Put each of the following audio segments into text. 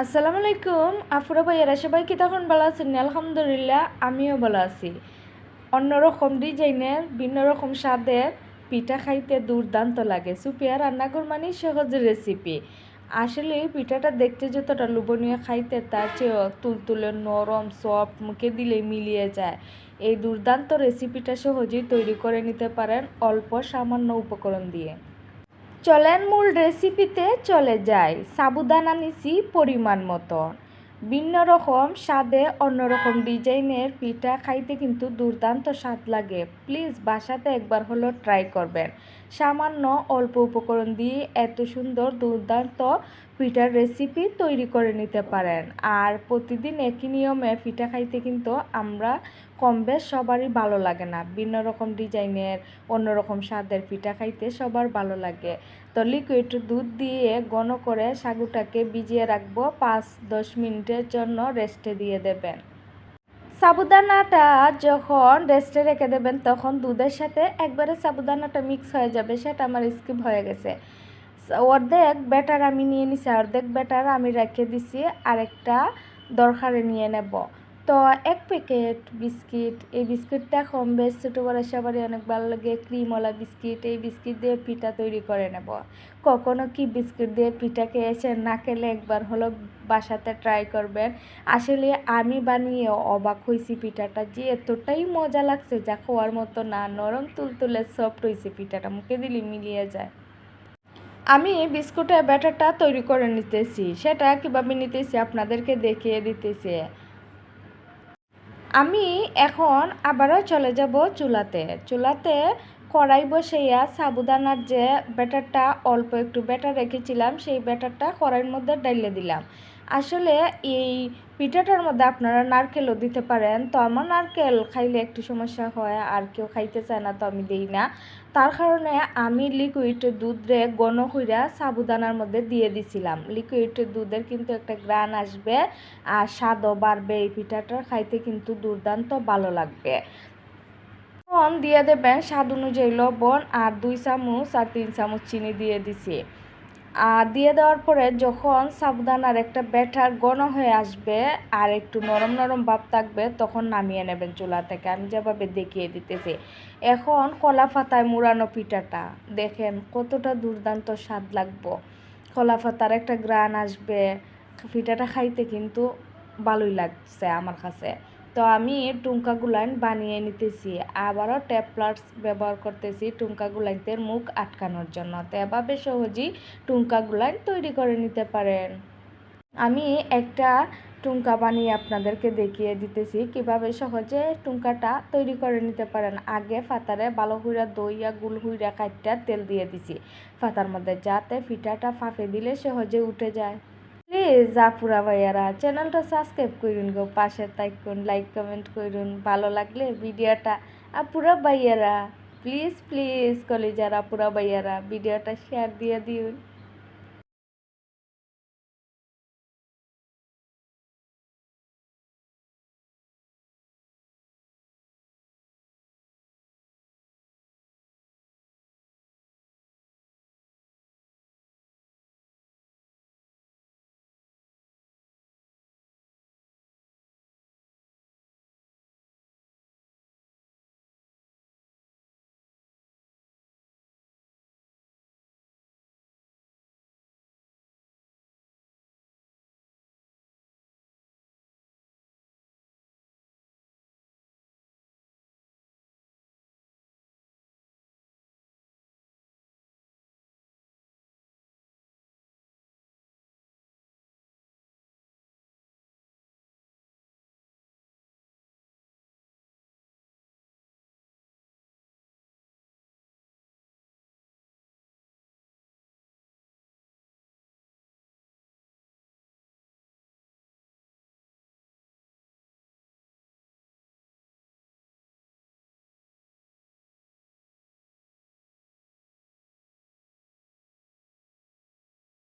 আসসালামু আলাইকুম। আফুরা ভাইয়ারা, সবাই কি তখন ভালো আছেন? আলহামদুলিল্লাহ, আমিও ভালো আছি। অন্যরকম ডিজাইনের, ভিন্ন রকম স্বাদের পিঠা খাইতে দুর্দান্ত লাগে। সুপিয়া রান্নাঘর মানে সহজ রেসিপি। আসলে পিঠাটা দেখতে যতটা লোভনীয় খাইতে, তার চেয়েও তুলতুলে, নরম সফট মুখে দিলে মিলিয়ে যায়। এই দুর্দান্ত রেসিপিটা সহজেই তৈরি করে নিতে পারেন অল্প সামান্য উপকরণ দিয়ে। চলেন মূল রেসিপিতে চলে যাই। সাবুদানা নিছি পরিমাণ মতো। ভিন্ন রকম স্বাদে অন্যরকম ডিজাইনের পিঠা খাইতে কিন্তু দুর্দান্ত স্বাদ লাগে। প্লিজ বাসাতে একবার হলো ট্রাই করবেন। সামান্য অল্প উপকরণ দিয়ে এত সুন্দর দুর্দান্ত পিঠার রেসিপি তৈরি করে নিতে পারেন। আর প্রতিদিন একই নিয়মে পিঠা খাইতে কিন্তু আমরা কম বেশ সবারই ভালো লাগে না। ভিন্ন রকম ডিজাইনের অন্যরকম স্বাদের পিঠা খাইতে সবার ভালো লাগে। তো লিকুইড দুধ দিয়ে ঘন করে সাগুটাকে ভিজিয়ে রাখব। পাঁচ দশ মিনিটের জন্য রেস্টে দিয়ে দেবেন। সাবুদানাটা যখন রেস্টে রেখে দেবেন, তখন দুধের সাথে একবারে সাবুদানাটা মিক্স হয়ে যাবে। সেটা আমার স্কিপ হয়ে গেছে। অর্ধেক ব্যাটার আমি নিয়ে নিছি অর্ধেক ব্যাটার আমি রেখে দিছি আরেকটা দরকারে নিয়ে নেব। তো এক প্যাকেট বিস্কিট, এই বিস্কিটটা কম বেশ ছোটো বড় সবারই অনেক ভালো লাগে, ক্রিমওয়ালা বিস্কিট, এই বিস্কিট দিয়ে পিঠা তৈরি করে নেব। কখনো কি বিস্কিট দিয়ে পিঠা খেয়েছেন? না খেলে একবার হলো বাসাতে ট্রাই করবেন। আসলে আমি বানিয়ে অবাক হয়েছি পিঠাটা, যে এতটাই মজা লাগছে, যা খাওয়ার মতো না, নরম তুলতুলে সফট হয়েছে পিঠাটা, মুখে দিলে মিলিয়ে যায়। আমি বিস্কুটের ব্যাটারটা তৈরি করে নিতেছি। সেটা কীভাবে নিতেছি আপনাদেরকে দেখিয়ে দিতেছি। আমি এখন আবারও চলে যাব চুলাতে। চুলাতে কড়াই বসাইয়া সাবুদানার যে ব্যাটারটা, অল্প একটু ব্যাটার রেখেছিলাম, সেই ব্যাটারটা কড়াইয়ের মধ্যে ডাইলে দিলাম। আসলে এই পিঠাটার মধ্যে আপনারা নারকেলও দিতে পারেন। তো আমার নারকেল খাইলে একটু সমস্যা হয়, আর কেউ খাইতে চায় না, তো আমি দিই না। তার কারণে আমি লিকুইড দুধরে গণ হইরা সাবুদানার মধ্যে দিয়ে দিছিলাম। লিকুইড দুধের কিন্তু একটা গ্রান আসবে, আর স্বাদও বাড়বে এই পিঠাটা, খাইতে কিন্তু দুর্দান্ত ভালো লাগবে। দিয়ে দেবেন, স্বাদ অনুযায়ী লবণ, আর দুই চামচ আর তিন চামচ চিনি দিয়ে দিছি। দিয়ে দেওয়ার পরে যখন সাবধানার একটা ব্যাটার ঘন হয়ে আসবে আর একটু নরম নরম ভাব থাকবে, তখন নামিয়ে নেবেন চুলা থেকে। আমি যেভাবে দেখিয়ে দিতেছি। এখন কলা পাতায় মুড়ানো পিঠাটা, দেখেন কতটা দুর্দান্ত স্বাদ লাগবো। কলা পাতার একটা গ্রান আসবে। পিঠাটা খাইতে কিন্তু ভালোই লাগছে আমার কাছে। তো আমি টুঙ্কা গুলান বানিয়ে নিতেছি। আবারও ট্যাপলার্স ব্যবহার করতেছি টুঙ্কা গুলাইদের মুখ আটকানোর জন্য। তো এভাবে সহজেই টুঙ্কা গুলান তৈরি করে নিতে পারেন। আমি একটা টুঙ্কা বানিয়ে আপনাদেরকে দেখিয়ে দিতেছি কীভাবে সহজে টুঙ্কাটা তৈরি করে নিতে পারেন। আগে ফাতারে ভালো হুইরা দইয়া গুল হুইরা কাটটা তেল দিয়ে দিছি। ফাতার মধ্যে যাতে ফিটাটা ফাঁপে দিলে সহজে উঠে যায়। প্লিজ আপুরা ভাইয়ারা, চ্যানেলটা সাবস্ক্রাইব করুন গো, পাশে থাকুন, লাইক, কমেন্ট করুন, ভালো লাগলে ভিডিওটা আপুরা ভাইয়ারা, প্লিজ প্লিজ, কলেজার আপুরা ভাইয়ারা, ভিডিওটা শেয়ার দিয়ে দিন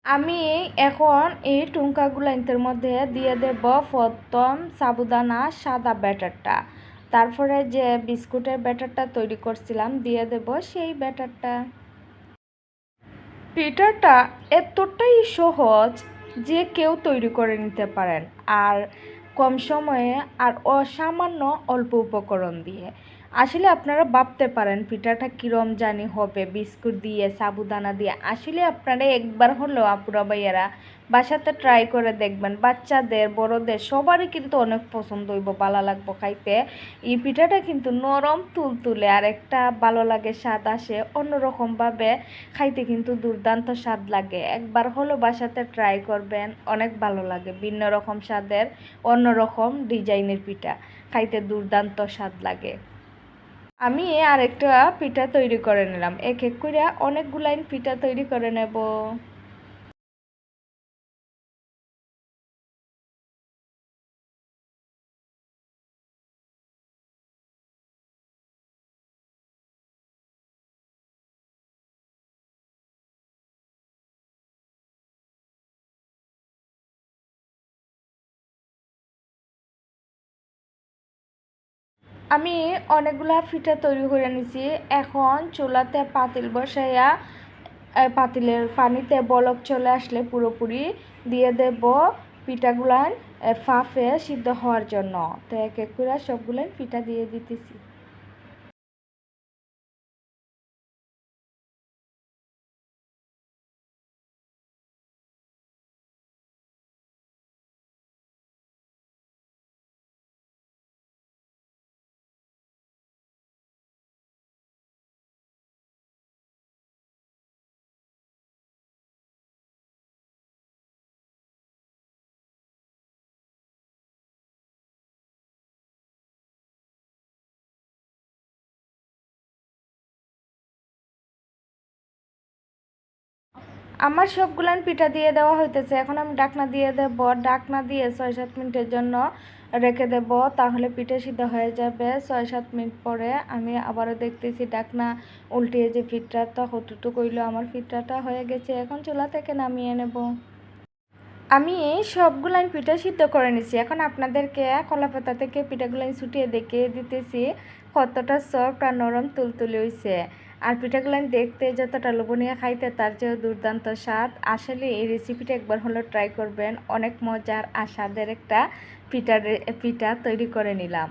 আমি এখন এই টুঙ্কাগুলাইনতের মধ্যে দিয়ে দেব প্রথম সাবুদানা সাদা ব্যাটারটা। তারপরে যে বিস্কুটের ব্যাটারটা তৈরি করছিলাম, দিয়ে দেব সেই ব্যাটারটা। পিঠাটা এতটাই সহজ যে কেউ তৈরি করে নিতে পারেন, আর কম সময়ে আর অসামান্য অল্প উপকরণ দিয়ে। আসলে আপনারা ভাবতে পারেন, পিঠাটা কীরম জানি হবে, বিস্কুট দিয়ে, সাবুদানা দিয়ে। আসলে আপনারা একবার হলেও আপুরা ভাইয়ারা বাসাতে ট্রাই করে দেখবেন। বাচ্চাদের, বড়দের সবারই কিন্তু অনেক পছন্দ হইব, ভালো লাগবো খাইতে। এই পিঠাটা কিন্তু নরম, তুলতুলে আর একটা ভালো লাগে, স্বাদ আসে। অন্যরকমভাবে খাইতে কিন্তু দুর্দান্ত স্বাদ লাগে। একবার হলো বাসাতে ট্রাই করবেন, অনেক ভালো লাগে। ভিন্ন রকম স্বাদের, অন্যরকম ডিজাইনের পিঠা। খাইতে দুর্দান্ত স্বাদ লাগে। আমি আরেকটা পিঠা তৈরি করে নিলাম। এক এক করে অনেকগুলাইন পিঠা তৈরি করে নেব। আমি অনেকগুলা ফিটা তৈরি করে নিছি। এখন চুলাতে পাতিল বসাইয়া পাতিলের পানিতে বলক চলে আসলে পুরোপুরি। দিয়ে দেব পিঠাগুলান ফাফে সিদ্ধ হওয়ার জন্য। তো এক এক করে সবগুলো পিঠা দিয়ে দিতেছি। আমার সবগুলান পিঠা দিয়ে দেওয়া হইতেছে। এখন আমি ডাকনা দিয়ে দেব। ডাকনা দিয়ে ছয় সাত মিনিটের জন্য রেখে দেব। তাহলে পিঠে সিদ্ধ হয়ে যাবে। ছয় সাত মিনিট পরে আমি আবারও দেখতেছি ডাকনা উল্টিয়ে যে পিঠাটা কতটুকু কইলো আমার পিঠাটা হয়ে গেছে। এখন চুলা থেকে নামিয়ে নেব। আমি সবগুলান পিঠা সিদ্ধ করে নিছি। এখন আপনাদেরকে কলা পাতা থেকে পিঠাগুলান ছুটিয়ে দেখিয়ে দিতেছি কতটা সফট আর নরম তুলতুলে হয়েছে আর পিঠাগুলো আমি দেখতে যতটা লোভনীয় খাইতে, তার চেয়েও দুর্দান্ত স্বাদ। আসলে এই রেসিপিটা একবার হলো ট্রাই করবেন। অনেক মজার আর স্বাদের একটা পিঠা পিঠা তৈরি করে নিলাম।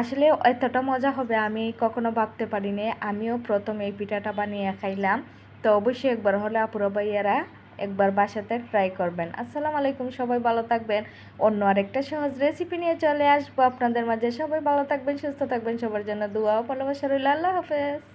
আসলে এতটা মজা হবে আমি কখনো ভাবতে পারিনি। আমিও প্রথম এই পিঠাটা বানিয়ে খাইলাম। তো অবশ্যই একবার হলে আপুরা ভাইয়ারা একবার বাসাতে ট্রাই করবেন। আসসালামু আলাইকুম, সবাই ভালো থাকবেন। অন্য আরেকটা সহজ রেসিপি নিয়ে চলে আসব আপনাদের মাঝে। সবাই ভালো থাকবেন, সুস্থ থাকবেন। সবার জন্য দোয়া ভালোবাসা রইল। আল্লাহ হাফেজ।